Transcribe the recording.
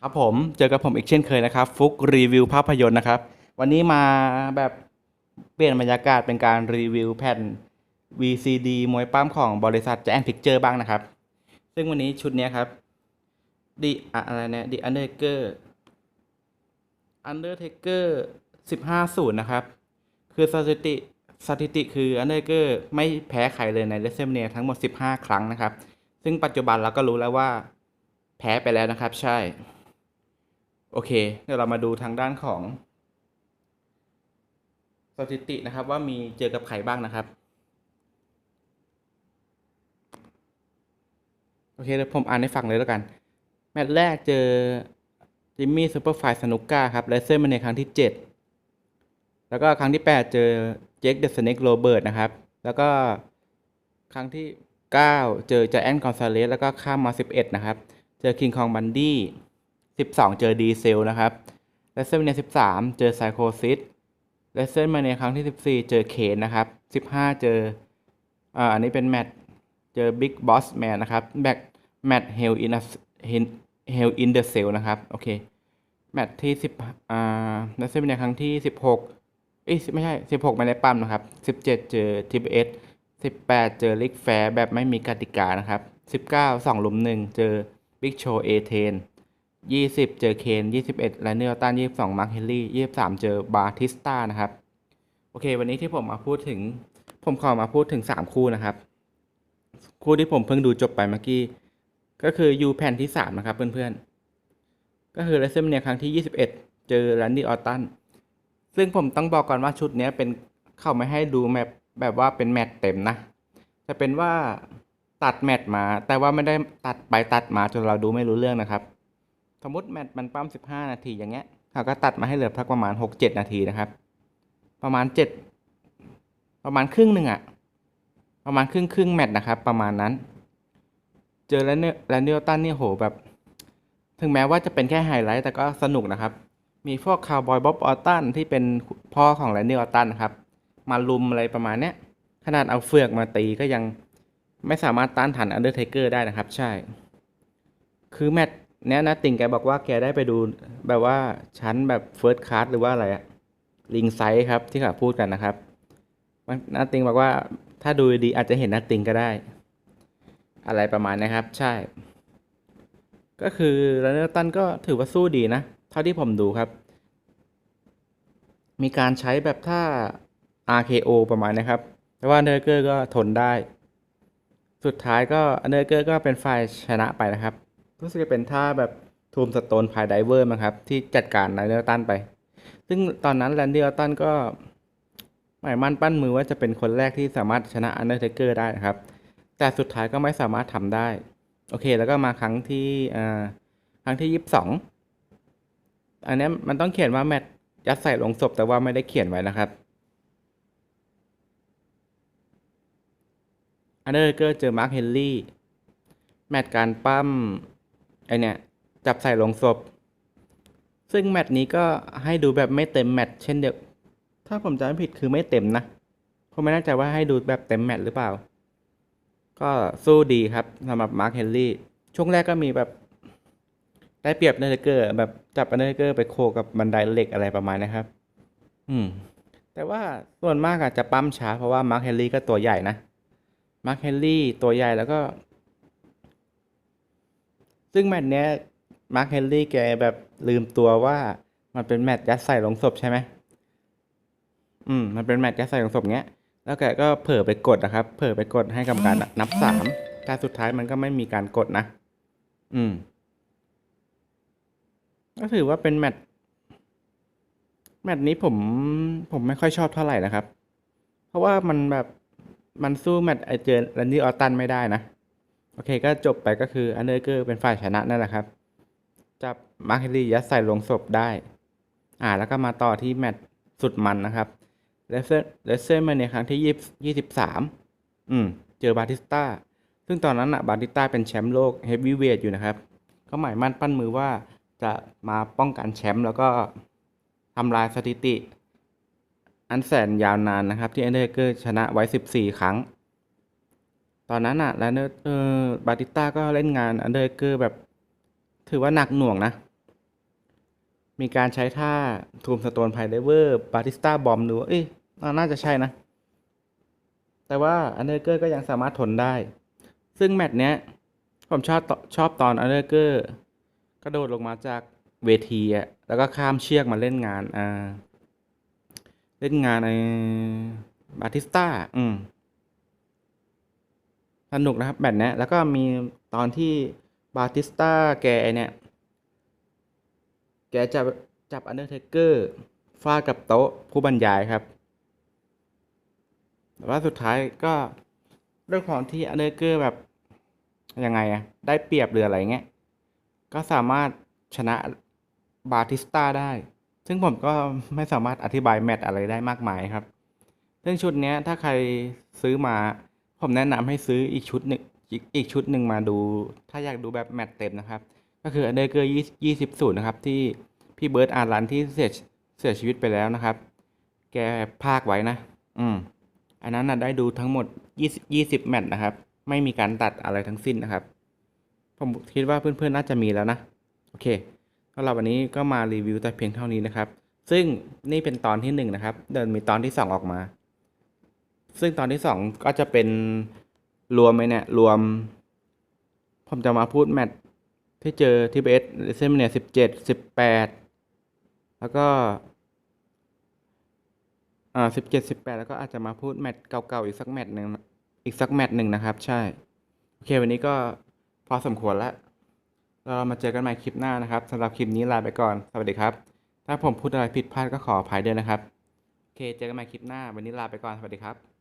ครับผมเจอกับผมอีกเช่นเคยนะครับฟุกรีวิวภาพยนตร์นะครับ วันนี้มาแบบเปลี่ยนบรรยากาศเป็นการรีวิวแผ่น VCD มวยปั้มของบริษัทแจ้งพิกเจอร์บ้างนะครับ ซึ่งวันนี้ชุดนี้ครับดีอะไรเนี่ย The Undertaker Undertaker 15ศูนย์นะครับ คือสถิติสถิติคือ Undertaker ไม่แพ้ใครเลยใน WrestleMania ทั้งหมด 15 ครั้งนะครับ ซึ่งปัจจุบันเราก็รู้แล้วว่า แพ้ไปแล้วนะครับ ใช่ โอเค เดี๋ยวเรามาดูทางด้านของ สถิตินะครับ ว่ามีเจอกับใครบ้างนะครับ โอเคเดี๋ยวผมอ่านให้ฟังเลยแล้วกัน แมตช์แรกเจอจิมมี่ซูเปอร์ไฟสนุกก้าครับเลเซอร์มาในครั้งที่ 7 แล้วก็ครั้งที่ 8 เจอเจคเดอะสเน็กโรเบิร์ตนะครับ แล้วก็ครั้งที่ 9 เจอจแอนคอนซาเลสแล้วก็ข้ามมา 11 นะครับ เจอคิงคองบันดี้ 12 เจอดีเซลนะครับเลเซอร์มาใน13 เจอไซโคซิสเลเซอร์มาในครั้งที่ 14 เจอเคนนะครับ15 เจออ่าอันนี้เป็นแมตช์เจอบิ๊กบอสแมนนะครับแบ็กแมตเฮลอินเฮลอินเดอะเซลนะครับโอเคแมตช์ที่สิบอ่านัดเซมินครั้งที่สิบหกเอ้ยไม่ใช่สิบหกไม่ได้ปั๊มนะครับสิบเจ็ดเจอทีเอสสิบแปดเจอลิกแฟร์แบบไม่มีกติกานะครับสิบเก้าสองลุมหนึ่งเจอบิ๊กโชเอเทน ยี่สิบเจอเคนยี่สิบเอ็ดแลนเนอร์ตันยี่สิบสองมาร์คเฮนรี่ยี่สิบสามเจอบาร์ทิสตานะครับ โอเค วันนี้ที่ผมมาพูดถึง ผมขอมาพูดถึงสามคู่นะครับ คู่ที่ผมเพิ่งดูจบไปเมื่อกี้ ก็คือยูแผ่นที่สามนะครับเพื่อนๆ ก็คือเลเซมเนียครั้งที่ยี่สิบเอ็ดเจอแลนดี้ออตตันซึ่งผมต้องบอกก่อนว่าชุดนี้เป็นเข้าไม่ให้ดูแมปแบบว่าเป็นแมตเต็มนะจะเป็นว่าตัดแมตมา แต่ว่าไม่ได้ตัดไปตัดมาจนเราดูไม่รู้เรื่องนะครับ มมติแมตช์มันปั้มสิบห้านาทีอย่างเงี้ยเขาก็ตัดมาให้เหลือพักประมาณหกเจ็ดนาทีนะครับ ประมาณเจ็ดประมาณครึ่งหนึ่งอะประมาณครึ่งครึ่งแมตช์นะครับ ประมาณนั้น เจอแล้วเนี่ยแลนดิโอตันนี่โหแบบ ถึงแม้ว่าจะเป็นแค่ไฮไลท์แต่ก็สนุกนะครับ มีพวกคาวบอยบ๊อบออตตันที่เป็นพ่อของแลนดิโออตตันนะครับ มาลุมอะไรประมาณเนี้ยขนาดเอาเฟือกมาตีก็ยังไม่สามารถต้านทานอันเดอร์เทเกอร์ได้นะครับ ใช่ คือแมตช์ เนี้ยนะติงแกบอกว่าแกได้ไปดูแบบว่าชั้นแบบเฟิร์สคลาสหรือว่าอะไรอะลิงไซส์ครับที่เขาพูดกันนะครับนัตติงบอกว่าถ้าดูดีอาจจะเห็นนัตติงก็ได้ อะไรประมาณนะครับ ใช่ ก็คือแลนเนอร์ตันก็ถือว่าสู้ดีนะ เท่าที่ผมดูครับ มีการใช้แบบท่า RKO ประมาณนะครับ แต่ว่าเนอร์เกอร์ก็ทนได้ สุดท้ายก็เนอร์เกอร์ก็เป็นฝ่ายชนะไปนะครับ รู้สึกจะเป็นท่าแบบทูมสโตนพายไดเวอร์มั้งครับ ที่จัดการแลนเนอร์ตันไป ซึ่งตอนนั้นแลนดี้ออตตันก็หมายมั่นปั้นมือว่าจะเป็นคนแรกที่สามารถชนะอันเดอร์เทเกอร์ได้นะครับ แต่สุดท้ายก็ไม่สามารถทำได้ โอเค แล้วก็มาครั้งที่อ่าครั้งที่ยี่สิบสองอันนี้มันต้องเขียนว่าแมตช์ยัดใส่ลงศพแต่ว่าไม่ได้เขียนไว้นะครับอันเดอร์เทเกอร์เจอมาร์คเฮนรี่แมตช์การปั้ม ไอเนี้ยจับใส่ลงศพ ซึ่งแมตช์นี้ก็ให้ดูแบบไม่เต็มแมตช์เช่นเดียว ถ้าผมจำไม่ผิดคือไม่เต็มนะผมไม่แน่ใจว่าให้ดูแบบเต็มแมตช์หรือเปล่า ก็สู้ดีครับสำหรับมาร์คเฮนรี่ช่วงแรกก็มีแบบได้เปรียบเนอร์เกอร์ แบบจับเนอร์เกอร์ไปโคกับบันไดเหล็กอะไรประมาณนะครับ อืม แต่ว่าส่วนมากอาจจะปั้มช้าเพราะว่ามาร์คเฮนรี่ก็ตัวใหญ่นะมาร์คเฮนรี่ตัวใหญ่แล้วก็ ซึ่งแมตช์เนี้ยมาร์คเฮนรี่แกแบบลืมตัวว่ามันเป็นแมตช์ยัดใส่ลงศพใช่ไหมอืม มันเป็นแมตช์ยัดใส่ลงศพเงี้ย แล้วแกก็เผลอไปกดนะครับ เผลอไปกดให้กรรมการนับสามแต่สุดท้ายมันก็ไม่มีการกดนะ อืม ก็ถือว่าเป็นแมตช์แมตช์นี้ผมผมไม่ค่อยชอบเท่าไหร่นะครับ เพราะว่ามันแบบมันสู้แมตช์ไอเจอร์แลนดี้ออตตันไม่ได้นะ โอเคก็จบไปก็คืออันเดอร์เกอร์เป็นฝ่ายชนะนั่นแหละครับ จับมาร์คเฮนรี่ยัดใส่ลงศพได้ อ่าแล้วก็มาต่อที่แมตช์สุดมันนะครับเลสเซอร์เลสเซอร์มาในครั้งที่ยี่ยี่สิบสามอืม เจอบาติสต้า ซึ่งตอนนั้นอะบาติสต้าเป็นแชมป์โลกเฮฟวีเวทอยู่นะครับก็หมายมั่นปั้นมือว่าจะมาป้องกันแชมป์แล้วก็ทำลายสถิติ อันแสนยาวนานนะครับ ที่อันเดอร์เกอร์ชนะไว้สิบสี่ครั้ง ตอนนั้นอะแล้วเอร์เออบาติต้าก็เล่นงานอันเดอร์เกอร์แบบ ถือว่าหนักหน่วงนะ มีการใช้ท่าทูมสโตนไพเดเวอร์บาติสตาบอมดูเอ้ยน่าจะใช่นะ แต่ว่าอันเดอร์เกอร์ก็ยังสามารถทนได้ ซึ่งแมตช์เนี้ย ผมชอบชอบตอนอันเดอร์เกอร์กระโดดลงมาจากเวทีอะแล้วก็ข้ามเชือกมาเล่นงานอ่าเล่นงานไอ้บาติสตาอืม สนุกนะครับแมตช์เนี้ยแล้วก็มีตอนที่บาติสตาแกเนี่ย แกจับจับอันเดอร์เทเกอร์ฟาดกับโต๊ะผู้บรรยายครับ แต่ว่าสุดท้ายก็ด้วยความที่อันเดอร์เกอร์แบบยังไงอะได้เปรียบหรืออะไรเงี้ย ก็สามารถชนะบาติสตาได้ ซึ่งผมก็ไม่สามารถอธิบายแมตช์อะไรได้มากมายครับ ซึ่งชุดเนี้ยถ้าใครซื้อมา ผมแนะนำให้ซื้ออีกชุดหนึ่งอีกชุดหนึ่งมาดู ถ้าอยากดูแบบแมตช์เต็มนะครับ ก็คืออันเดอร์เกอร์ยี่สิบศูนย์นะครับที่พี่เบิร์ตอารันที่เสียเสียชีวิตไปแล้วนะครับ แกพากไว้นะ อืม อันนั้นนะได้ดูทั้งหมดยี่สิบยี่สิบแมตช์นะครับ ไม่มีการตัดอะไรทั้งสิ้นนะครับ ผมคิดว่าเพื่อนๆน่าจะมีแล้วนะ โอเคสำหรับวันนี้ก็มารีวิวแต่เพียงเท่านี้นะครับ ซึ่งนี่เป็นตอนที่หนึ่งนะครับ เดินมีตอนที่สองออกมา ซึ่งตอนที่สองก็จะเป็นรวมไหมเนี่ย รวม ผมจะมาพูดแมตช์ที่เจอที่เบสเซมเนียสิบเจ็ดสิบแปดแล้วก็อ่าสิบเจ็ดสิบแปดแล้วก็อาจจะมาพูดแมตช์เก่าๆอีกสักแมตช์หนึ่งอีกสักแมตช์หนึ่งนะครับ ใช่ โอเค วันนี้ก็พอสมควรแล้ว เรามาเจอกันใหม่คลิปหน้านะครับสำหรับคลิปนี้ลาไปก่อน สวัสดีครับ ถ้าผมพูดอะไรผิดพลาดก็ขออภัยด้วยนะครับ โอเค เจอกันใหม่คลิปหน้า วันนี้ลาไปก่อน สวัสดีครับ